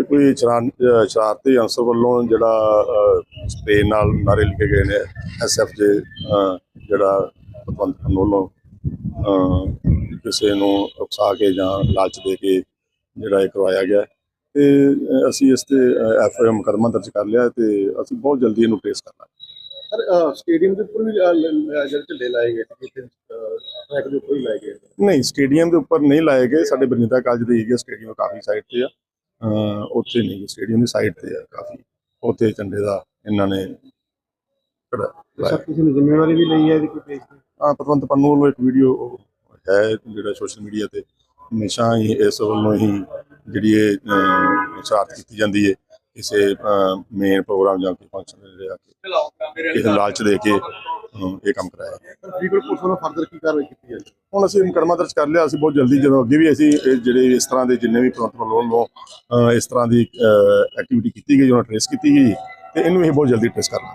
ਇਹ ਕੋਈ ਸ਼ਰਾਰਤੀ ਅੰਸਰ ਵੱਲੋਂ ਜਿਹੜਾ ਸਪਰੇ ਨਾਲ ਨਾਰੇ ਲਿਖੇ ਗਏ ਨੇ ਐਸਐਫ ਦੇ ਅਹ, ਜਿਹੜਾ ਪਤਵੰਤ ਵੱਲੋਂ ਕਿਸੇ ਨੂੰ ਉਕਸਾ ਕੇ ਜਾਂ ਲਾਲਚ ਦੇ ਕੇ ਜਿਹੜਾ ਇਹ ਕਰਵਾਇਆ ਗਿਆ। ਤੇ ਅਸੀਂ ਇਸ ਤੇ ਐਫਆਈਆਰ ਮੁਕੱਦਮਾ ਦਰਜ ਕਰ ਲਿਆ ਤੇ ਅਸੀਂ ਬਹੁਤ ਜਲਦੀ ਇਹਨੂੰ ਟ੍ਰੇਸ ਕਰਨਾ ਸਰ ਸਟੇਡੀਅਮ ਦੇ ਉੱਪਰ ਵੀ ਜਿਹੜੇ ਝੰਡੇ ਲਾਏ ਗਏ ਸੀ ਇੱਥੇ ਟਰੈਕ ਦੇ ਉੱਪਰ ਹੀ ਲਾਏ ਗਏ ਨਹੀਂ ਸਟੇਡੀਅਮ ਦੇ ਉੱਪਰ ਨਹੀਂ ਲਾਏ ਗਏ। ਸਾਡੇ ਬਰਨੀਤਾ ਕਾਲਜ ਦੇ ਏਰੀਆ ਸਟੇਡੀਅਮ ਕਾਫੀ ਸਾਈਡ ਤੇ ਆ। ਉੱਥੇ ਨਹੀਂ ਸਟੇਡੀਅਮ ਦੀ ਸਾਈਡ ਤੇ ਆ ਕਾਫੀ। ਉੱਥੇ ਝੰਡੇ ਦਾ ਇਹਨਾਂ ਨੇ ਸਰ ਕਿਸੇ ਨੇ ਜ਼ਿੰਮੇਵਾਰੀ ਵੀ ਲਈ ਹੈ ਇਹਦੀ ਕੋਈ ਪੇਸ਼ ਆ ਪਤਵੰਤ ਪੰਨੂ ਵੱਲੋਂ ਇੱਕ ਵੀਡੀਓ ਹੈ ਜਿਹੜਾ ਸੋਸ਼ਲ ਮੀਡੀਆ ਤੇ ਹਮੇਸ਼ਾ ਹੀ ਇਸ ਵੱਲੋਂ ਹੀ ਜਿਹੜੀ ਇਹ ਸ਼ਰਾਰਤ ਕੀਤੀ ਜਾਂਦੀ ਹੈ। ਕਿਸੇ ਮੇਨ ਪ੍ਰੋਗਰਾਮ ਜਾਂ ਕੋਈ ਫੰਕਸ਼ਨ ਦੇ ਆ ਕੇ ਨੂੰ ਲਾਲਚ ਦੇ ਕੇ ਇਹ ਕੰਮ ਕਰਾਇਆ। ਸਰ ਫਰੀਦਕੋਟ ਪੁਲਿਸ ਵੱਲੋਂ ਫਰਦਰ ਕੀ ਕਾਰਵਾਈ ਕੀਤੀ ਹੈ? ਹੁਣ ਅਸੀਂ ਮੁਕੱਦਮਾ ਦਰਜ ਕਰ ਲਿਆ ਅਸੀਂ ਬਹੁਤ ਜਲਦੀ ਜਦੋਂ ਅੱਗੇ ਵੀ ਅਸੀਂ ਇਹ ਜਿਹੜੇ ਇਸ ਤਰ੍ਹਾਂ ਦੇ ਜਿੰਨੇ ਵੀ ਪ੍ਰਬੰਧਕ ਵੱਲੋਂ ਅਹ, ਇਸ ਤਰ੍ਹਾਂ ਦੀ ਐਕਟੀਵਿਟੀ ਕੀਤੀ ਗਈ ਉਹਨਾਂ ਟ੍ਰੇਸ ਕੀਤੀ ਗਈ ਤੇ ਇਹਨੂੰ ਅਸੀਂ ਬਹੁਤ ਜਲਦੀ ਟ੍ਰੇਸ ਕਰਨਾ